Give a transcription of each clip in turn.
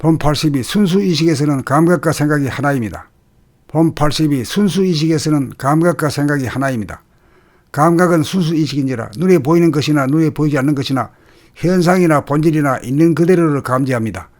본82 순수의식에서는 감각과 생각이 하나입니다. 본82 순수의식에서는 감각과 생각이 하나입니다. 감각은 순수의식인지라 눈에 보이는 것이나 눈에 보이지 않는 것이나 현상이나 본질이나 있는 그대로를 감지합니다.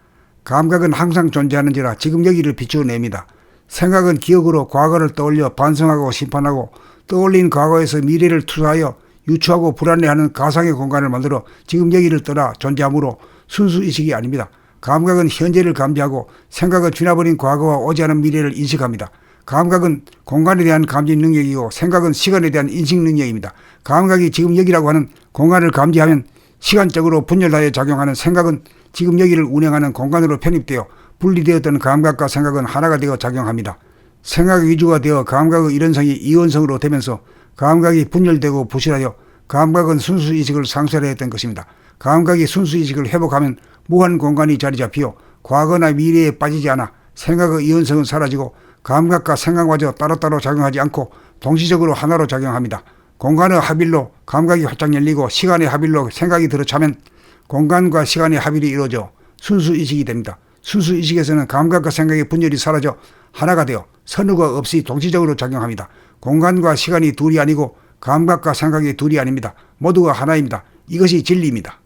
감각은 항상 존재하는지라 지금 여기를 비추어냅니다. 생각은 기억으로 과거를 떠올려 반성하고 심판하고 떠올린 과거에서 미래를 투사하여 유추하고 불안해하는 가상의 공간을 만들어 지금 여기를 떠나 존재하므로 순수의식이 아닙니다. 감각은 현재를 감지하고 생각은 지나버린 과거와 오지 않은 미래를 인식합니다. 감각은 공간에 대한 감지 능력이고 생각은 시간에 대한 인식 능력입니다. 감각이 지금 여기라고 하는 공간을 감지하면 시간적으로 분열하여 작용하는 생각은 지금 여기를 운행하는 공간으로 편입되어 분리되었던 감각과 생각은 하나가 되어 작용합니다. 생각 위주가 되어 감각의 이론성이 이원성으로 되면서 감각이 분열되고 부실하여 감각은 순수의식을 상쇄하였던 것입니다. 감각이 순수의식을 회복하면 무한 공간이 자리 잡히어 과거나 미래에 빠지지 않아 생각의 이원성은 사라지고 감각과 생각마저 따로따로 작용하지 않고 동시적으로 하나로 작용합니다. 공간의 합일로 감각이 활짝 열리고 시간의 합일로 생각이 들어차면 공간과 시간의 합일이 이루어져 순수의식이 됩니다. 순수의식에서는 감각과 생각의 분열이 사라져 하나가 되어 선후가 없이 동시적으로 작용합니다. 공간과 시간이 둘이 아니고 감각과 생각이 둘이 아닙니다. 모두가 하나입니다. 이것이 진리입니다.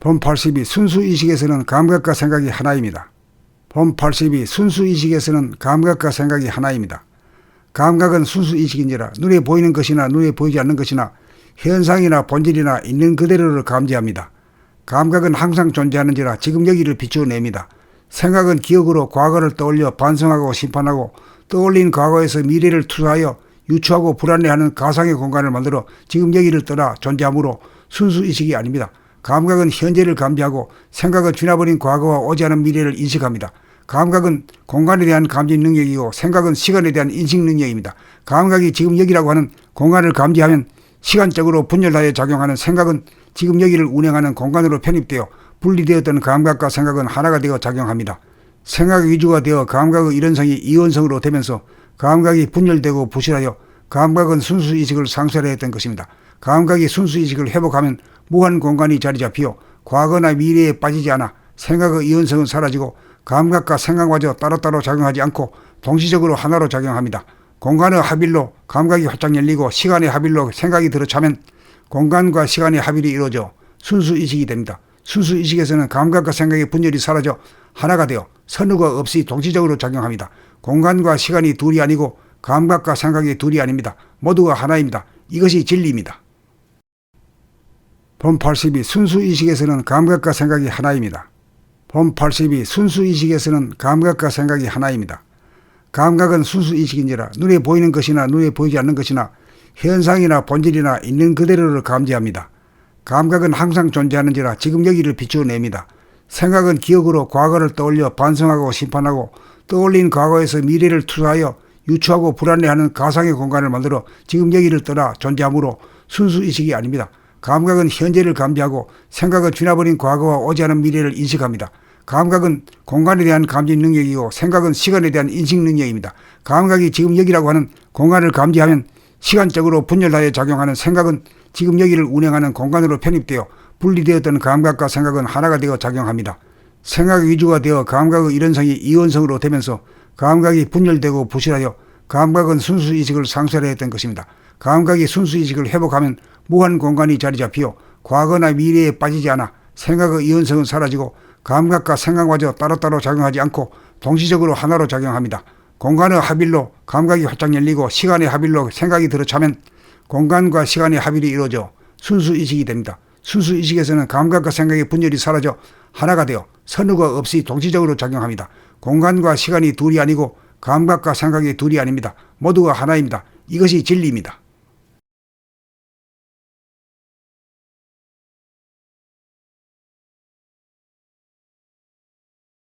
본 82 순수의식에서는 감각과 생각이 하나입니다. 본 82 순수의식에서는 감각과 생각이 하나입니다. 감각은 순수의식인지라 눈에 보이는 것이나 눈에 보이지 않는 것이나 현상이나 본질이나 있는 그대로를 감지합니다. 감각은 항상 존재하는지라 지금 여기를 비추어냅니다. 생각은 기억으로 과거를 떠올려 반성하고 심판하고 떠올린 과거에서 미래를 투사하여 유추하고 불안해하는 가상의 공간을 만들어 지금 여기를 떠나 존재하므로 순수의식이 아닙니다. 감각은 현재를 감지하고 생각은 지나버린 과거와 오지 않은 미래를 인식합니다. 감각은 공간에 대한 감지 능력이고 생각은 시간에 대한 인식 능력입니다. 감각이 지금 여기라고 하는 공간을 감지하면 시간적으로 분열하여 작용하는 생각은 지금 여기를 운행하는 공간으로 편입되어 분리되었던 감각과 생각은 하나가 되어 작용합니다. 생각 위주가 되어 감각의 이론성이 이원성으로 되면서 감각이 분열되고 부실하여 감각은 순수의식을 상쇄하였던 것입니다. 감각이 순수의식을 회복하면 무한 공간이 자리 잡히어 과거나 미래에 빠지지 않아 생각의 이원성은 사라지고 감각과 생각마저 따로따로 작용하지 않고 동시적으로 하나로 작용합니다. 공간의 합일로 감각이 활짝 열리고 시간의 합일로 생각이 들어차면 공간과 시간의 합일이 이루어져 순수의식이 됩니다. 순수의식에서는 감각과 생각의 분열이 사라져 하나가 되어 선후가 없이 동시적으로 작용합니다. 공간과 시간이 둘이 아니고 감각과 생각이 둘이 아닙니다. 모두가 하나입니다. 이것이 진리입니다. 본 82 순수의식에서는 감각과 생각이 하나입니다. 본 82 순수의식에서는 감각과 생각이 하나입니다. 감각은 순수의식인지라 눈에 보이는 것이나 눈에 보이지 않는 것이나 현상이나 본질이나 있는 그대로를 감지합니다. 감각은 항상 존재하는지라 지금 여기를 비추어냅니다. 생각은 기억으로 과거를 떠올려 반성하고 심판하고 떠올린 과거에서 미래를 투사하여 유추하고 불안해하는 가상의 공간을 만들어 지금 여기를 떠나 존재하므로 순수의식이 아닙니다. 감각은 현재를 감지하고 생각은 지나버린 과거와 오지 않은 미래를 인식합니다. 감각은 공간에 대한 감지 능력이고 생각은 시간에 대한 인식 능력입니다. 감각이 지금 여기라고 하는 공간을 감지하면 시간적으로 분열하여 작용하는 생각은 지금 여기를 운행하는 공간으로 편입되어 분리되었던 감각과 생각은 하나가 되어 작용합니다. 생각 위주가 되어 감각의 이론성이 이원성으로 되면서 감각이 분열되고 부실하여 감각은 순수의식을 상쇄하였던 것입니다. 감각이 순수의식을 회복하면 무한 공간이 자리 잡히어 과거나 미래에 빠지지 않아 생각의 이원성은 사라지고 감각과 생각마저 따로따로 작용하지 않고 동시적으로 하나로 작용합니다. 공간의 합일로 감각이 활짝 열리고 시간의 합일로 생각이 들어차면 공간과 시간의 합일이 이루어져 순수의식이 됩니다. 순수의식에서는 감각과 생각의 분열이 사라져 하나가 되어 선후가 없이 동시적으로 작용합니다. 공간과 시간이 둘이 아니고 감각과 생각이 둘이 아닙니다. 모두가 하나입니다. 이것이 진리입니다.